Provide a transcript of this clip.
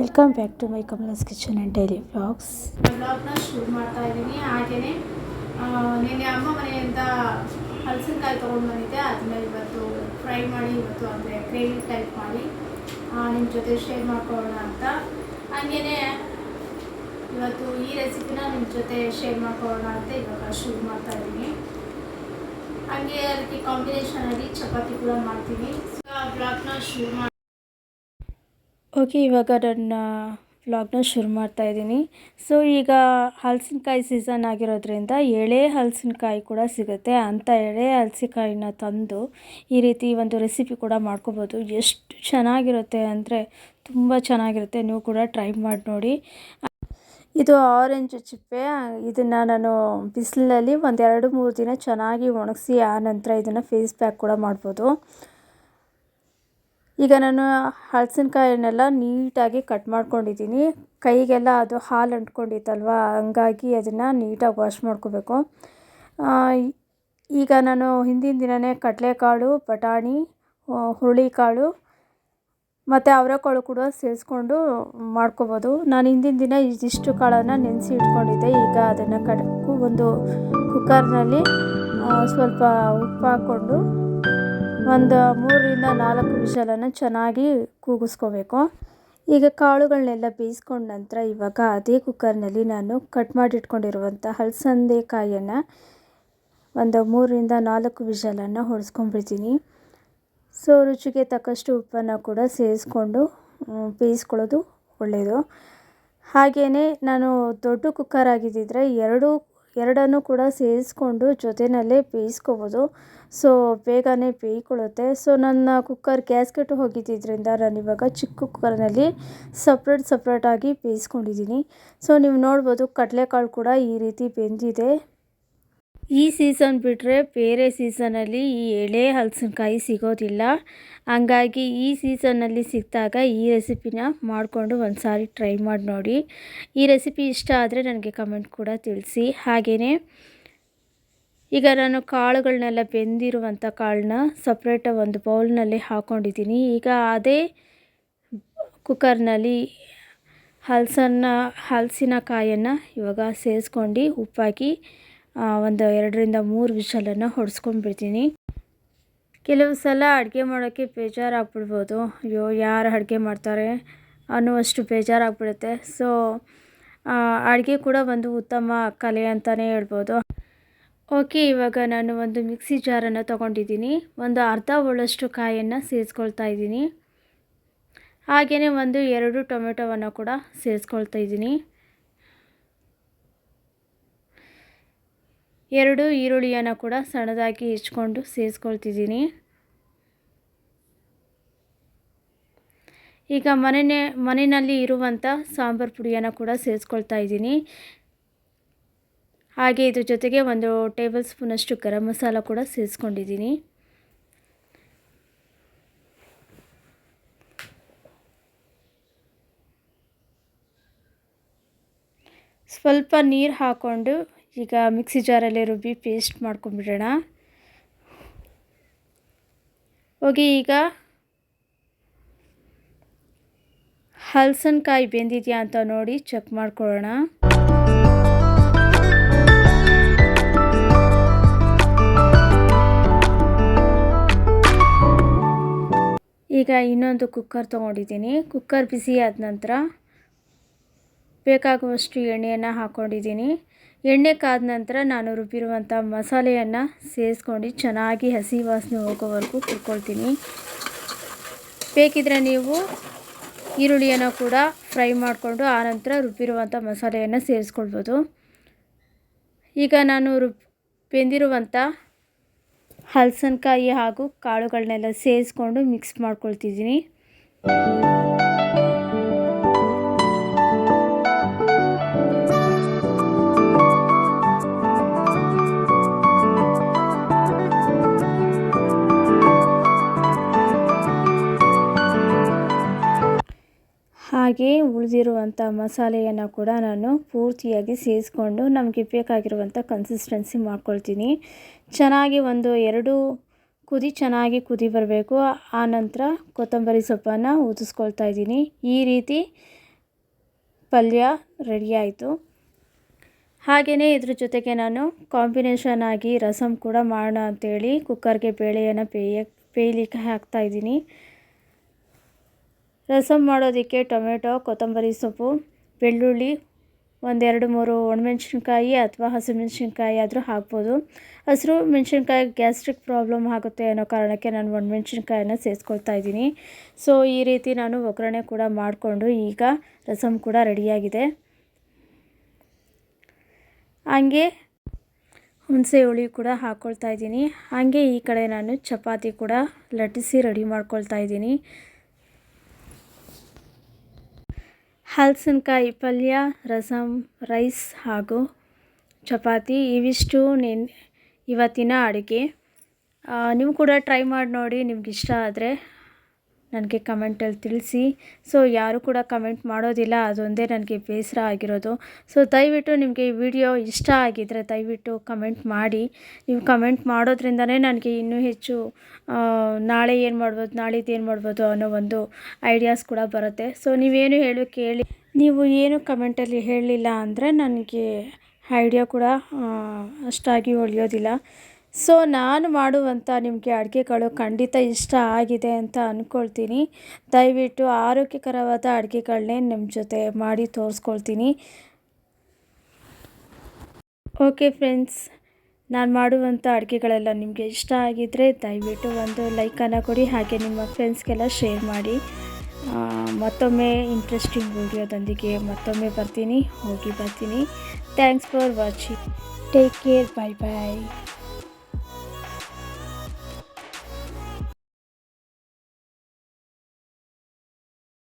Welcome back to my Kamala's kitchen and daily vlogs ಬ್ಲಾಗ್ನ ಶುರು ಮಾಡ್ತಾ ಇದ್ದೀನಿ. ಹಾಗೆಯೇ ನಿನ್ನೆ ಅಮ್ಮ ಮನೆಯಿಂದ ಹಲಸಿನಕಾಯಿ ತೊಗೊಂಡು ಬಂದಿದ್ದೆ. ಅದನ್ನ ಇವತ್ತು ಫ್ರೈ ಮಾಡಿ, ಇವತ್ತು ಅಂದರೆ ಗ್ರೇವಿ ಟೈಪ್ ಮಾಡಿ ನಿಮ್ಮ ಜೊತೆ ಶೇರ್ ಮಾಡ್ಕೊಳ್ಳೋಣ ಅಂತ. ಹಾಗೆಯೇ ಇವತ್ತು ಈ ರೆಸಿಪಿನ ನಿಮ್ಮ ಜೊತೆ ಶೇರ್ ಮಾಡ್ಕೊಳ್ಳೋಣ ಅಂತ ಇವಾಗ ಶುರು ಮಾಡ್ತಾ ಇದ್ದೀನಿ. ಹಾಗೆ ಅದಕ್ಕೆ ಕಾಂಬಿನೇಷನಲ್ಲಿ ಚಪಾತಿ ಕೂಡ ಮಾಡ್ತೀನಿ. ಬ್ಲಾಗ್ನ ಶುರು ಮಾಡಿ ಓಕೆ, ಇವಾಗ ನನ್ನ ವ್ಲಾಗ್ನ ಶುರು ಮಾಡ್ತಾ ಇದ್ದೀನಿ. ಸೊ ಈಗ ಹಲಸಿನಕಾಯಿ ಸೀಸನ್ ಆಗಿರೋದ್ರಿಂದ ಎಳೆ ಹಲಸಿನಕಾಯಿ ಕೂಡ ಸಿಗುತ್ತೆ ಅಂಥ ಎಳೆ ಹಲಸಿನಕಾಯಿನ ತಂದು ಈ ರೀತಿ ಒಂದು ರೆಸಿಪಿ ಕೂಡ ಮಾಡ್ಕೋಬೋದು. ಎಷ್ಟು ಚೆನ್ನಾಗಿರುತ್ತೆ ಅಂದರೆ ತುಂಬ ಚೆನ್ನಾಗಿರುತ್ತೆ. ನೀವು ಕೂಡ ಟ್ರೈ ಮಾಡಿ ನೋಡಿ. ಇದು ಆರೆಂಜ್ ಚಿಪ್ಪೆ. ಇದನ್ನು ನಾನು ಬಿಸಿಲಲ್ಲಿ ಒಂದೆರಡು ಮೂರು ದಿನ ಚೆನ್ನಾಗಿ ಒಣಗಿಸಿ ಆ ನಂತರ ಇದನ್ನು ಫೇಸ್ ಪ್ಯಾಕ್ ಕೂಡ ಮಾಡ್ಬೋದು. ಈಗ ನಾನು ಹಲಸಿನಕಾಯನ್ನೆಲ್ಲ ನೀಟಾಗಿ ಕಟ್ ಮಾಡ್ಕೊಂಡಿದ್ದೀನಿ. ಕೈಗೆಲ್ಲ ಅದು ಹಾಲು ಅಂಟ್ಕೊಂಡಿತ್ತಲ್ವ, ಹಂಗಾಗಿ ಅದನ್ನು ನೀಟಾಗಿ ವಾಶ್ ಮಾಡ್ಕೋಬೇಕು. ಈಗ ನಾನು ಹಿಂದಿನ ದಿನವೇ ಕಡಲೆಕಾಳು, ಬಟಾಣಿ ಹುರುಳಿಕಾಳು ಮತ್ತು ಅವರೆಕಾಳು ಕೂಡ ಸೇರಿಸ್ಕೊಂಡು ಮಾಡ್ಕೋಬೋದು. ನಾನು ಹಿಂದಿನ ದಿನ ಇದಿಷ್ಟು ಕಾಳನ್ನು ನೆನೆಸಿ ಇಟ್ಕೊಂಡಿದ್ದೆ. ಈಗ ಅದನ್ನು ಕಡಕು ಒಂದು ಕುಕ್ಕರ್ನಲ್ಲಿ ಸ್ವಲ್ಪ ಉಪ್ಪು ಹಾಕ್ಕೊಂಡು ಒಂದು ಮೂರರಿಂದ ನಾಲ್ಕು ವಿಷಲನ್ನು ಚೆನ್ನಾಗಿ ಕೂಗಿಸ್ಕೋಬೇಕು. ಈಗ ಕಾಳುಗಳನ್ನೆಲ್ಲ ಬೇಯಿಸ್ಕೊಂಡ ನಂತರ ಇವಾಗ ಅದೇ ಕುಕ್ಕರ್ನಲ್ಲಿ ನಾನು ಕಟ್ ಮಾಡಿಟ್ಕೊಂಡಿರುವಂಥ ಹಲಸಂದೆಕಾಯನ್ನು ಒಂದು ಮೂರರಿಂದ ನಾಲ್ಕು ವಿಷಲನ್ನು ಹೊಡೆಸ್ಕೊಂಡ್ಬಿಡ್ತೀನಿ ಸೊ, ರುಚಿಗೆ ತಕ್ಕಷ್ಟು ಉಪ್ಪನ್ನು ಕೂಡ ಸೇರಿಸ್ಕೊಂಡು ಬೇಯಿಸ್ಕೊಳ್ಳೋದು ಒಳ್ಳೆಯದು ಹಾಗೆಯೇ ನಾನು ದೊಡ್ಡ ಕುಕ್ಕರ್ ಆಗಿದ್ದಿದ್ರೆ ಎರಡು ಎರಡನ್ನೂ ಕೂಡ ಸೇರಿಸ್ಕೊಂಡು ಜೊತೆಯಲ್ಲೇ ಬೇಯಿಸ್ಕೋಬೋದು. ಸೊ, ಬೇಗನೆ ಬೇಯ್ಕೊಳ್ಳುತ್ತೆ. ಸೊ, ನನ್ನ ಕುಕ್ಕರ್ ಗ್ಯಾಸ್ಕೆಟು ಹೋಗಿದ್ದಿದ್ದರಿಂದ ನಾನು ಇವಾಗ ಚಿಕ್ಕ ಕುಕ್ಕರ್ನಲ್ಲಿ ಸಪ್ರೇಟ್ ಸಪ್ರೇಟಾಗಿ ಬೇಯಿಸ್ಕೊಂಡಿದ್ದೀನಿ. ಸೊ, ನೀವು ನೋಡ್ಬೋದು ಕಡಲೆಕಾಳು ಕೂಡ ಈ ರೀತಿ ಬೆಂದಿದೆ. ಈ ಸೀಸನ್ ಬಿಟ್ಟರೆ ಬೇರೆ ಸೀಸನಲ್ಲಿ ಈ ಎಳೆ ಹಲಸಿನಕಾಯಿ ಸಿಗೋದಿಲ್ಲ. ಹಂಗಾಗಿ ಈ ಸೀಸನ್ನಲ್ಲಿ ಸಿಕ್ಕಿದಾಗ ಈ ರೆಸಿಪಿನ ಮಾಡಿಕೊಂಡು ಒಂದು ಸಾರಿ ಟ್ರೈ ಮಾಡಿ ನೋಡಿ. ಈ ರೆಸಿಪಿ ಇಷ್ಟ ಆದರೆ ನನಗೆ ಕಮೆಂಟ್ ಕೂಡ ತಿಳಿಸಿ. ಹಾಗೆಯೇ ಈಗ ನಾನು ಕಾಳುಗಳನ್ನೆಲ್ಲ ಬೆಂದಿರುವಂಥ ಕಾಳನ್ನ ಸಪ್ರೇಟಾಗಿ ಒಂದು ಬೌಲ್ನಲ್ಲಿ ಹಾಕ್ಕೊಂಡಿದ್ದೀನಿ ಈಗ ಅದೇ ಕುಕ್ಕರ್ನಲ್ಲಿ ಹಲಸನ್ನ, ಹಲಸಿನಕಾಯನ್ನು ಇವಾಗ ಸೇರಿಸ್ಕೊಂಡು ಉಪ್ಪಾಕಿ ಒಂದು ಎರಡರಿಂದ ಮೂರು ವಿಷಲನ್ನು ಹೊಡೆಸ್ಕೊಂಡ್ಬಿಡ್ತೀನಿ. ಕೆಲವು ಸಲ ಅಡುಗೆ ಮಾಡೋಕ್ಕೆ ಬೇಜಾರಾಗ್ಬಿಡ್ಬೋದು. ಅಯ್ಯೋ, ಯಾರು ಅಡುಗೆ ಮಾಡ್ತಾರೆ ಅನ್ನುವಷ್ಟು ಬೇಜಾರಾಗ್ಬಿಡುತ್ತೆ. ಸೊ ಅಡುಗೆ ಕೂಡ ಒಂದು ಉತ್ತಮ ಕಲೆ ಅಂತಲೇ ಹೇಳ್ಬೋದು. ಓಕೆ ಇವಾಗ ನಾನು ಒಂದು ಮಿಕ್ಸಿ ಜಾರನ್ನು ತೊಗೊಂಡಿದ್ದೀನಿ. ಒಂದು ಅರ್ಧ ಒಳಷ್ಟು ಕಾಯನ್ನು ಸೇರಿಸ್ಕೊಳ್ತಾ ಇದ್ದೀನಿ. ಹಾಗೆಯೇ ಒಂದು ಎರಡು ಟೊಮೆಟೊವನ್ನು ಕೂಡ ಸೇರಿಸ್ಕೊಳ್ತಾ ಇದ್ದೀನಿ. ಎರಡು ಈರುಳ್ಳಿಯನ್ನು ಕೂಡ ಸಣ್ಣದಾಗಿ ಹೆಚ್ಕೊಂಡು ಸೇರಿಸ್ಕೊಳ್ತಿದ್ದೀನಿ. ಈಗ ಮನೆಯೇ ಮನೆಯಲ್ಲಿ ಇರುವಂಥ ಸಾಂಬಾರು ಪುಡಿಯನ್ನು ಕೂಡ ಸೇರಿಸ್ಕೊಳ್ತಾ ಇದ್ದೀನಿ. ಹಾಗೆ ಇದ್ರ ಜೊತೆಗೆ ಒಂದು ಟೇಬಲ್ ಸ್ಪೂನಷ್ಟು ಗರಂ ಮಸಾಲ ಕೂಡ ಸೇರಿಸ್ಕೊಂಡಿದ್ದೀನಿ. ಸ್ವಲ್ಪ ನೀರು ಹಾಕ್ಕೊಂಡು ಈಗ ಮಿಕ್ಸಿ ಜಾರಲ್ಲಿ ರುಬ್ಬಿ ಪೇಸ್ಟ್ ಮಾಡ್ಕೊಂಬಿಡೋಣ. ಹೋಗಿ ಈಗ ಹಲ್ಸನ್ಕಾಯಿ ಬೆಂದಿದೆಯಾ ಅಂತ ನೋಡಿ ಚೆಕ್ ಮಾಡ್ಕೊಳ್ಳೋಣ. ಈಗ ಇನ್ನೊಂದು ಕುಕ್ಕರ್ ತೊಗೊಂಡಿದ್ದೀನಿ. ಕುಕ್ಕರ್ ಬಿಸಿ ಆದ ನಂತರ ಬೇಕಾಗುವಷ್ಟು ಎಣ್ಣೆಯನ್ನು ಹಾಕ್ಕೊಂಡಿದ್ದೀನಿ ಎಣ್ಣೆ ಕಾದ ನಂತರ ನಾನು ರುಬ್ಬಿರುವಂಥ ಮಸಾಲೆಯನ್ನು ಸೇರಿಸ್ಕೊಂಡು ಚೆನ್ನಾಗಿ ಹಸಿ ವಾಸನೆ ಹೋಗೋವರೆಗೂ ಹುರ್ಕೊಳ್ತೀನಿ ಬೇಕಿದ್ರೆ ನೀವು ಈರುಳ್ಳಿಯನ್ನು ಕೂಡ ಫ್ರೈ ಮಾಡಿಕೊಂಡು ಆನಂತರ ರುಬ್ಬಿರುವಂಥ ಮಸಾಲೆಯನ್ನು ಸೇರಿಸ್ಕೊಳ್ಬೋದು. ಈಗ ನಾನು ರುಬ್ ಬೆಂದಿರುವಂಥ ಹಲಸನ್ಕಾಯಿ ಹಾಗೂ ಕಾಳುಗಳನ್ನೆಲ್ಲ ಸೇರಿಸ್ಕೊಂಡು ಮಿಕ್ಸ್ ಮಾಡ್ಕೊಳ್ತಿದ್ದೀನಿ. ಹಾಗೆ ಉಳಿದಿರುವಂಥ ಮಸಾಲೆಯನ್ನು ಕೂಡ ನಾನು ಪೂರ್ತಿಯಾಗಿ ಸೇರಿಸ್ಕೊಂಡು ನಮಗೆ ಬೇಕಾಗಿರುವಂಥ ಕನ್ಸಿಸ್ಟೆನ್ಸಿ ಮಾಡ್ಕೊಳ್ತೀನಿ. ಚೆನ್ನಾಗಿ ಒಂದು ಎರಡು ಕುದಿ ಚೆನ್ನಾಗಿ ಕುದಿ ಬರಬೇಕು. ಆ ನಂತರ ಕೊತ್ತಂಬರಿ ಸೊಪ್ಪನ್ನು ಉದಿಸ್ಕೊಳ್ತಾ ಇದ್ದೀನಿ. ಈ ರೀತಿ ಪಲ್ಯ ರೆಡಿ ಆಯಿತು. ಹಾಗೆಯೇ ಇದ್ರ ಜೊತೆಗೆ ನಾನು ಕಾಂಬಿನೇಷನ್ ಆಗಿ ರಸಮ್ ಕೂಡ ಮಾಡೋಣ ಅಂತೇಳಿ ಕುಕ್ಕರ್ಗೆ ಬೇಳೆಯನ್ನು ಬೇಯ, ಬೇಯಲಿಕ್ಕೆ ಹಾಕ್ತಾಯಿದ್ದೀನಿ ರಸಮ್ ಮಾಡೋದಕ್ಕೆ ಟೊಮೆಟೊ, ಕೊತ್ತಂಬರಿ ಸೊಪ್ಪು, ಬೆಳ್ಳುಳ್ಳಿ, ಒಂದೆರಡು ಮೂರು ಒಣಮೆಣ್ಸಿನ್ಕಾಯಿ ಅಥವಾ ಹಸಿಮೆಣ್ಸಿನ್ಕಾಯಿ ಆದರೂ ಹಾಕ್ಬೋದು. ಹಸಿರು ಮೆಣಸಿನ್ಕಾಯಿ ಗ್ಯಾಸ್ಟ್ರಿಕ್ ಪ್ರಾಬ್ಲಮ್ ಆಗುತ್ತೆ ಅನ್ನೋ ಕಾರಣಕ್ಕೆ ನಾನು ಒಣಮೆಣ್ಸಿನ್ಕಾಯನ್ನು ಸೇರಿಸ್ಕೊಳ್ತಾ ಇದ್ದೀನಿ. ಸೊ, ಈ ರೀತಿ ನಾನು ಒಗ್ಗರಣೆ ಕೂಡ ಮಾಡಿಕೊಂಡು ಈಗ ರಸಮ್ ಕೂಡ ರೆಡಿಯಾಗಿದೆ. ಹಾಗೆ ಹುಣಸೆ ಹುಳಿ ಕೂಡ ಹಾಕ್ಕೊಳ್ತಾ ಇದ್ದೀನಿ. ಹಾಗೆ ಈ ಕಡೆ ನಾನು ಚಪಾತಿ ಕೂಡ ಲಟ್ಟಿಸಿ ರೆಡಿ ಮಾಡ್ಕೊಳ್ತಾ ಇದ್ದೀನಿ. ಹಲಸಿನಕಾಯಿ, ಪಲ್ಯ ರಸಮ್ ರೈಸ್ ಹಾಗೂ ಚಪಾತಿ ಇವಿಷ್ಟು ನೆನ್ ಇವತ್ತಿನ ಅಡುಗೆ. ನೀವು ಕೂಡ ಟ್ರೈ ಮಾಡಿ ನೋಡಿ, ನಿಮ್ಗೆ ಇಷ್ಟ ಆದರೆ. ನನಗೆ ಕಮೆಂಟಲ್ಲಿ ತಿಳಿಸಿ. ಸೊ, ಯಾರು ಕೂಡ ಕಮೆಂಟ್ ಮಾಡೋದಿಲ್ಲ, ಅದೊಂದೇ ನನಗೆ ಬೇಸರ ಆಗಿರೋದು. ಸೊ, ದಯವಿಟ್ಟು ನಿಮಗೆ ಈ ವಿಡಿಯೋ ಇಷ್ಟ ಆಗಿದ್ದರೆ ದಯವಿಟ್ಟು ಕಮೆಂಟ್ ಮಾಡಿ. ನೀವು ಕಮೆಂಟ್ ಮಾಡೋದ್ರಿಂದನೇ ನನಗೆ ಇನ್ನೂ ಹೆಚ್ಚು ನಾಳೆ ಏನು ಮಾಡ್ಬೋದು, ನಾಳಿದ್ದು ಏನು ಮಾಡ್ಬೋದು ಅನ್ನೋ ಒಂದು ಐಡಿಯಾಸ್ ಕೂಡ ಬರುತ್ತೆ. ಸೊ, ನೀವೇನು ಹೇಳು, ಕೇಳಿ. ನೀವು ಏನು ಕಮೆಂಟಲ್ಲಿ ಹೇಳಲಿಲ್ಲ ಅಂದರೆ ನನಗೆ ಐಡಿಯಾ ಕೂಡ ಅಷ್ಟಾಗಿ ಉಳಿಯೋದಿಲ್ಲ. ಸೊ ನಾನು ಮಾಡುವಂಥ ನಿಮಗೆ ಅಡುಗೆಗಳು ಖಂಡಿತ ಇಷ್ಟ ಆಗಿದೆ ಅಂತ ಅಂದ್ಕೊಳ್ತೀನಿ ದಯವಿಟ್ಟು ಆರೋಗ್ಯಕರವಾದ ಅಡುಗೆಗಳನ್ನೇ ನಿಮ್ಮ ಜೊತೆ ಮಾಡಿ ತೋರಿಸ್ಕೊಳ್ತೀನಿ. ಓಕೆ ಫ್ರೆಂಡ್ಸ್ ನಾನು ಮಾಡುವಂಥ ಅಡುಗೆಗಳೆಲ್ಲ ನಿಮಗೆ ಇಷ್ಟ ಆಗಿದ್ದರೆ ದಯವಿಟ್ಟು ಒಂದು ಲೈಕನ್ನು ಕೊಡಿ, ಹಾಗೆ ನಿಮ್ಮ ಫ್ರೆಂಡ್ಸ್ಗೆಲ್ಲ ಶೇರ್ ಮಾಡಿ. ಮತ್ತೊಮ್ಮೆ ಇಂಟ್ರೆಸ್ಟಿಂಗ್ ವಿಡಿಯೋದೊಂದಿಗೆ ಮತ್ತೊಮ್ಮೆ ಬರ್ತೀನಿ, ಹೋಗಿ ಬರ್ತೀನಿ. Thanks for watching take care bye bye